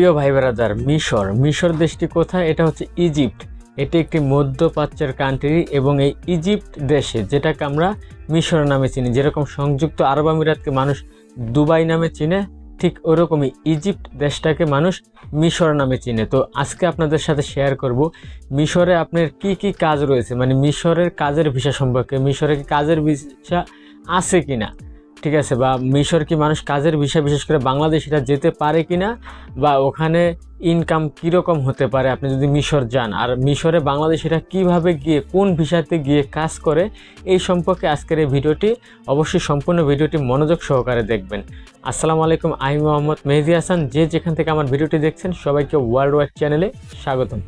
প্রিয় ভাই বেড়াদার মিশর। মিশর দেশটি কোথায়? এটা হচ্ছে ইজিপ্ট। এটি একটি মধ্যপ্রাচ্যের কান্ট্রি এবং এই ইজিপ্ট দেশে, যেটাকে আমরা মিশর নামে চিনি। যেরকম সংযুক্ত আরব আমিরাতকে মানুষ দুবাই নামে চিনে, ঠিক ওরকমই ইজিপ্ট দেশটাকে মানুষ মিশর নামে চিনে। তো আজকে আপনাদের সাথে শেয়ার করব, মিশরে আপনার কি কি কাজ রয়েছে? মানে মিশরের কাজের ভিসা সম্পর্কে, মিশরে কি কাজের ভিসা আছে কিনা? ঠিক আছে? বা মিশর কি মানুষ কাজের বিষয় বিশেষ করে বাংলাদেশিরা যেতে পারে কি না বা ওখানে ইনকাম কীরকম হতে পারে? আপনি যদি মিশর যান, আর মিশরে বাংলাদেশিরা কীভাবে গিয়ে, কোন ভিসাতে গিয়ে কাজ করে, এই সম্পর্কে আজকের এই ভিডিওটি, অবশ্যই সম্পূর্ণ ভিডিওটি মনোযোগ সহকারে দেখবেন। আসসালামু আলাইকুম, আমি মোহাম্মদ মেহেদি হাসান। যে যেখান থেকে আমার ভিডিওটি দেখছেন, সবাইকে ওয়ার্ল্ড ওয়াইড চ্যানেলে স্বাগতম।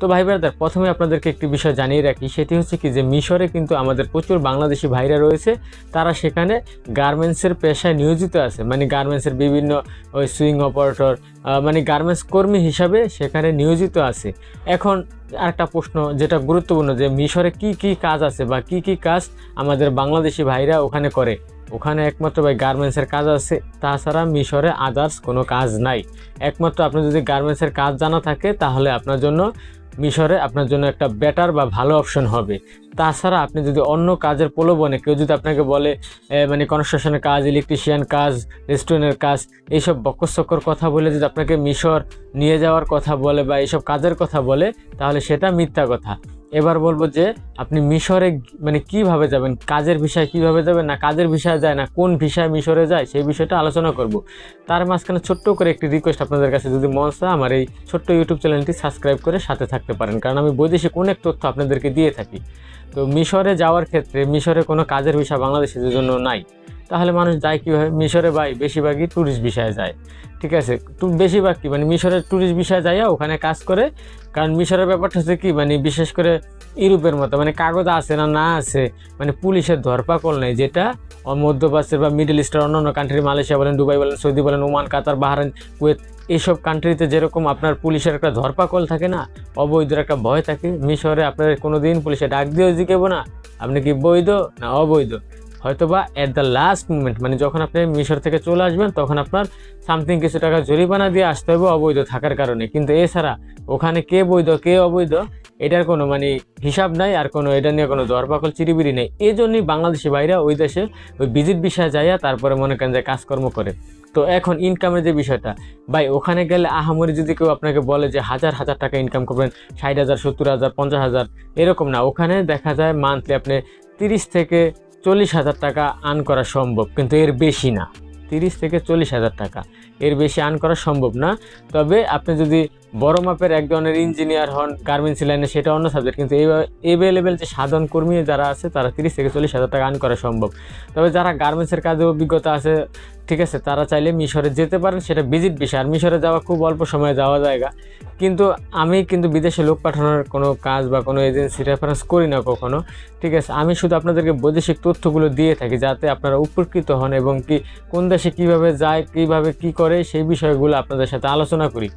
তো ভাই ব্রাদার, প্রথমে আপনাদেরকে একটি বিষয় জানিয়ে রাখি, সেটি হচ্ছে কি যে, মিশরে কিন্তু আমাদের প্রচুর বাংলাদেশি ভাইরা রয়েছে। তারা সেখানে গার্মেন্টসের পেশায় নিয়োজিত আছে। মানে গার্মেন্টসের বিভিন্ন, ওই সুইং অপারেটর মানে গার্মেন্টস কর্মী হিসাবে সেখানে নিয়োজিত আছে। এখন একটা প্রশ্ন যেটা গুরুত্বপূর্ণ যে মিশরে কি কি কাজ আছে বা কি কি কাজ আমাদের বাংলাদেশি ভাইরা ওখানে করে? ওখানে একমাত্র ভাই গার্মেন্টসের কাজ আছে, তাছাড়া মিশরে আদার্স কোনো কাজ নাই। একমাত্র আপনি যদি গার্মেন্টসের কাজ জানা থাকে, তাহলে আপনার জন্য মিশরে আপনার জন্য একটা বেটার বা ভালো অপশন হবে। তাছাড়া আপনি যদি অন্য কাজের প্রলোভনে, কেউ যদি আপনাকে বলে মানে কনস্ট্রাকশনের কাজ ইলেকট্রিশিয়ান কাজ রেস্টুরেন্টের কাজ, এইসব বকসক্কর কথা বলে যদি আপনাকে মিশর নিয়ে যাওয়ার কথা বলে বা এইসব কাজের কথা বলে, তাহলে সেটা মিথ্যা কথা। এবার বলব যে আপনি মিশরে মানে কীভাবে যাবেন? কাজের বিষয়ে কীভাবে যাবেন? না কাজের বিষয়ে যায়? না কোন বিষয়ে মিশরে যায়? সেই বিষয়টা আলোচনা করব। তার মাঝখানে ছোট্ট করে একটি রিকোয়েস্ট আপনাদের কাছে যদি মন চায়, আমার এই ছোট্ট ইউটিউব চ্যানেলটি সাবস্ক্রাইব করে সাথে থাকতে পারেন। কারণ আমি বৈদেশিক অনেক তথ্য আপনাদেরকে দিয়ে থাকি। তো মিশরে যাওয়ার ক্ষেত্রে, মিশরে কোনো কাজের বিষয় বাংলাদেশের জন্য নাই। তাহলে মানুষ যায় কীভাবে? মিশরে ভাই, বেশিরভাগই ট্যুরিস্ট বিষয়ে যায়। ঠিক আছে? বেশিরভাগ কি? মানে মিশরের ট্যুরিস্ট বিষয়ে যায় ওখানে কাজ করে। কারণ মিশরের ব্যাপারটা হচ্ছে কি? মানে বিশেষ করে ইউরোপের মতো মানে কাগজ আছে না না আছে মানে পুলিশের ধরপাকল নেই। যেটা মধ্যপ্রাচ্যের বা মিডল ইস্টের অন্যান্য কান্ট্রি মালয়েশিয়া বলেন, দুবাই বলেন, সৌদি বলেন, ওমান, কাতার বাহারান কুয়েত এইসব কান্ট্রিতে যেরকম আপনার পুলিশের একটা ধরপাকল থাকে না, অবৈধর একটা ভয় থাকে। মিশরে আপনার কোনো দিন পুলিশে ডাক দিয়েও জিজ্ঞেব না। আপনি কি বৈধ না অবৈধ? হয়তোবা অ্যাট দ্য লাস্ট মুমেন্ট মানে যখন আপনি মিশর থেকে চলে আসবেন, তখন আপনার সামথিং কিছু টাকা জরিমানা দিয়ে আসতে হবে অবৈধ থাকার কারণে। কিন্তু এছাড়া, ওখানে কে বৈধ, কে অবৈধ, এটার কোনো মানে হিসাব নাই, আর কোনো এটা নিয়ে কোনো দরপাকল চিরিবিরি নেই। এই জন্যই বাংলাদেশি বাইরে ওই দেশে ওই ভিজিট বিষয়ে যাইয়া তারপরে মনে করেন যে কাজকর্ম করে। তো এখন ইনকামের যে বিষয়টা, ভাই, ওখানে গেলে আহামরি যদি কেউ আপনাকে বলে যে হাজার হাজার টাকা ইনকাম করবেন, ষাট হাজার, সত্তর হাজার, পঞ্চাশ হাজার, এরকম না। ওখানে দেখা যায় মান্থলি আপনি তিরিশ থেকে চল্লিশ হাজার টাকা আর্ন করা সম্ভব, কিন্তু এর বেশি না। তিরিশ থেকে চল্লিশ হাজার টাকা। এর বেশি আর্ন করা সম্ভব না। তবে আপনি যদি বড় মাপের এক ধরনের ইঞ্জিনিয়ার হন গার্মেন্টস লাইনে সেটা অন্য সাবজেক্ট কিন্তু এভেলেবেল যে সাধারণ কর্মী যারা আছে, তারা তিরিশ থেকে চল্লিশ হাজার টাকা আর্ন করা সম্ভব। তবে যারা গার্মেন্টসের কাজে অভিজ্ঞতা আছে, ঠিক আছে, তারা চাইলে মিশরে যেতে পারেন, সেটা ভিজিট বিষয় আর মিশরে যাওয়া খুব অল্প সময়ে যাওয়া জায়গা। কিন্তু আমি কিন্তু বিদেশে লোক পাঠানোর কোনো কাজ বা কোনো এজেন্সি রেফারেন্স করি না কখনো, ঠিক আছে। আমি শুধু আপনাদেরকে বৈদেশিক তথ্যগুলো দিয়ে থাকি, যাতে আপনারা উপকৃত হন এবং কি কোন দেশে কীভাবে যায়, কীভাবে কি সেই বিষয়গুলো আপনাদের সাথে আলোচনা করি।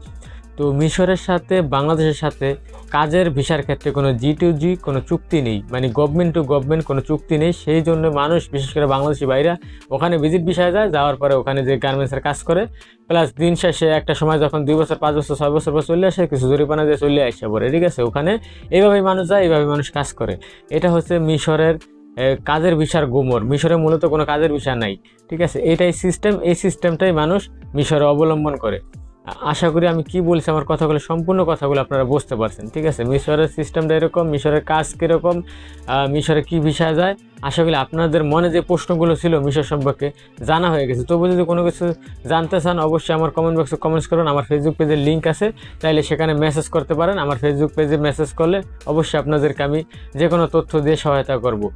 তো মিশরের সাথে, বাংলাদেশের সাথে কাজের ভিসার ক্ষেত্রে কোনো জি টু জি কোনো চুক্তি নেই। মানে গভর্নমেন্ট টু গভর্নমেন্ট কোনো চুক্তি নেই। সেই জন্য মানুষ, বিশেষ করে বাংলাদেশি বাইরা ওখানে ভিজিট বিষয়ে যায়, যাওয়ার পরে ওখানে যে গার্মেন্টসের কাজ করে। প্লাস দিন শেষে একটা সময় যখন দুই বছর, পাঁচ বছর, ছয় বছর পর চলে আসে, কিছু জরিমানা দিয়ে চলে আসে পরে। ঠিক আছে? ওখানে এইভাবেই মানুষ যায় এইভাবে মানুষ কাজ করে। এটা হচ্ছে মিশরের কাজের ভিসার গুমর। মিশরে মূলত কোনো কাজের ভিসা নাই, ঠিক আছে? এটাই সিস্টেম এই সিস্টেমটাই মানুষ মিশরে অবলম্বন করে। আশা করি আমি কি বলছি, আমার কথাগুলো, সম্পূর্ণ কথাগুলো আপনারা বুঝতে পারছেন, ঠিক আছে? মিশরের সিস্টেমটা এরকম, মিশরের কাজ কীরকম মিশরে কি ভিসা যায়? আশা করি আপনাদের মনে যে প্রশ্নগুলো ছিল মিশর সম্পর্কে জানা হয়ে গেছে। তবু যদি কোনো কিছু জানতে চান, অবশ্যই আমার কমেন্ট বক্সে কমেন্টস করুন। আমার ফেসবুক পেজের লিঙ্ক আছে, চাইলে সেখানে মেসেজ করতে পারেন। আমার ফেসবুক পেজে মেসেজ করলে অবশ্যই আপনাদেরকে আমি যে কোনো তথ্য দিয়ে সহায়তা করব।